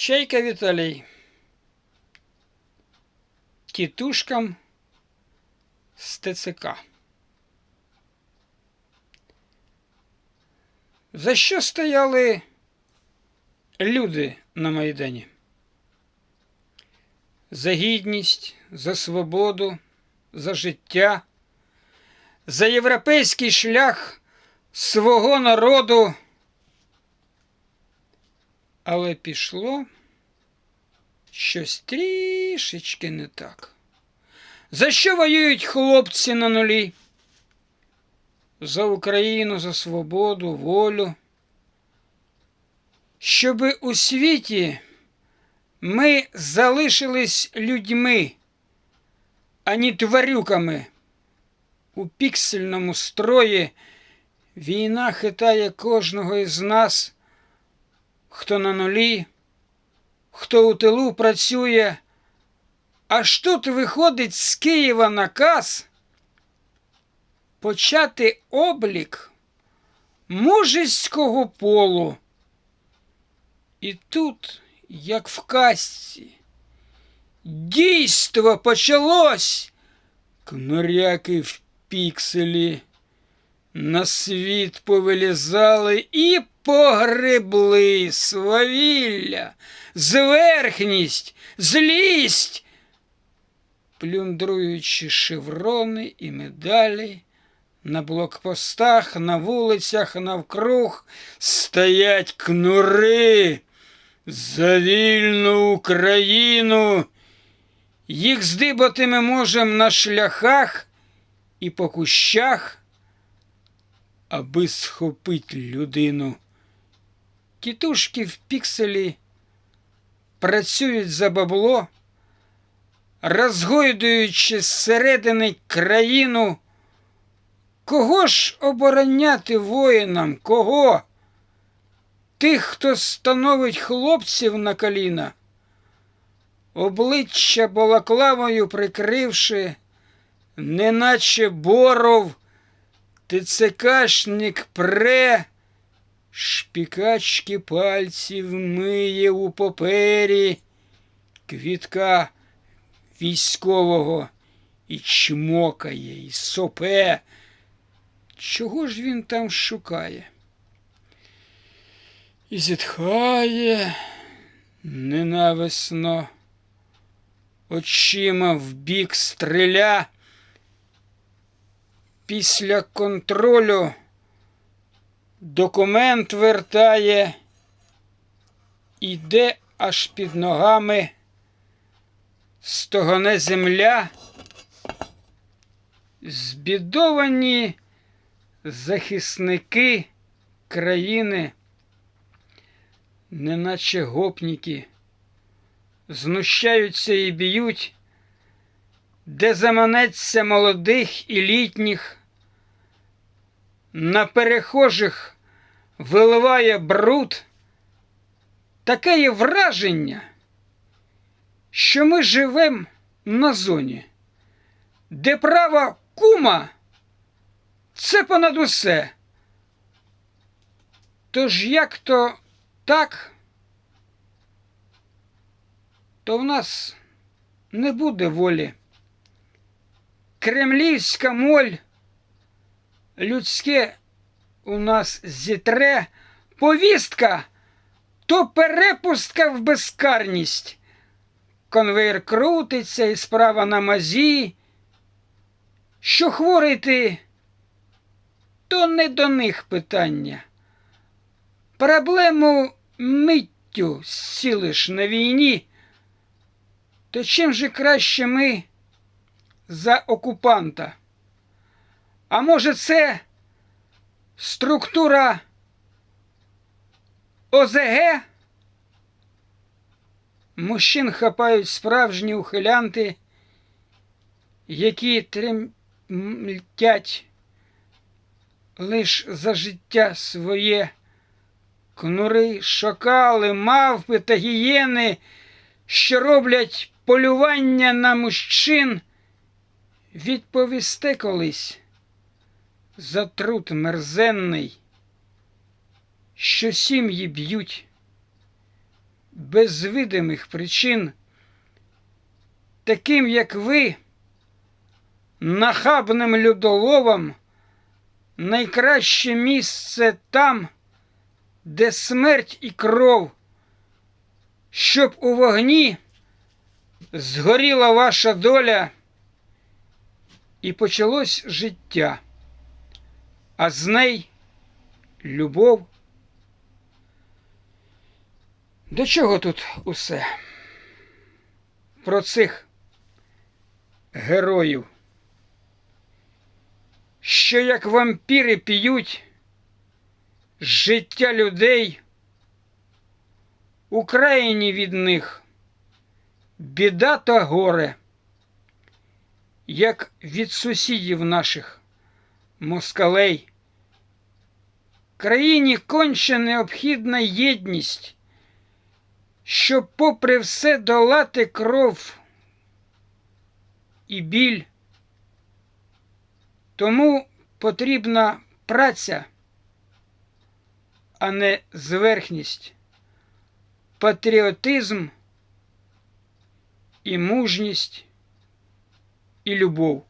Чайка Віталій. Тітушкам з ТЦК. За що стояли люди на Майдані? За гідність, за свободу, за життя, за європейський шлях свого народу. Але пішло щось трішечки не так. За що воюють хлопці на нулі? За Україну, за свободу, волю. Щоби у світі ми залишились людьми, а не тварюками. У піксельному строї війна хитає кожного із нас хто на нулі, хто у тилу працює, аж тут виходить з Києва наказ почати облік мужицького полу. І тут, як в казці, дійство почалось, кнуряки в пікселі. На світ повилізали і погребли свавілля, зверхність, злість, плюндруючи шеврони і медалі, на блокпостах, на вулицях навкруг стоять кнури за вільну Україну. Їх здибати ми можемо на шляхах і по кущах аби схопить людину. Тітушки в пікселі працюють за бабло, розгойдуючи зсередини країну. Кого ж обороняти воїнам? Кого? Тих, хто становить хлопців на коліна, обличчя балаклавою прикривши, неначе боров. ТЦКшник пре, шпікачки пальців миє у папері, квітка військового і чмокає, і сопе. Чого ж він там шукає? І зітхає ненависно, очима в бік стріля. Після контролю документ вертає, іде аж під ногами, стогоне земля, збідовані захисники країни, неначе гопніки, знущаються і б'ють, де заманеться молодих і літніх на перехожих виливає бруд, таке є враження, що ми живемо на зоні, де права кума це понад усе. Тож як то так, то в нас не буде волі. Кремлівська моль людське у нас зітре повістка, то перепустка в безкарність. Конвейер крутиться і справа на мазі. Що хворий ти, то не до них питання. Проблему миттю сілиш на війні, то чим же краще ми за окупанта? А може, це структура ОЗГ? Мужчин хапають справжні ухилянти, які тремтять лиш за життя своє, кнури, шакали, мавпи та гієни, що роблять полювання на мужчин, відповісте колись за труд мерзенний, що сім'ї б'ють, без видимих причин, таким, як ви, нахабним людоловам, найкраще місце там, де смерть і кров, щоб у вогні згоріла ваша доля і почалось життя, а з неї любов. До чого тут усе? Про цих героїв, що як вампіри п'ють життя людей, Україні від них біда та горе, як від сусідів наших москалей. Країні конче необхідна єдність, щоб, попри все, долати кров і біль. Тому потрібна праця, а не зверхність, патріотизм і мужність і любов.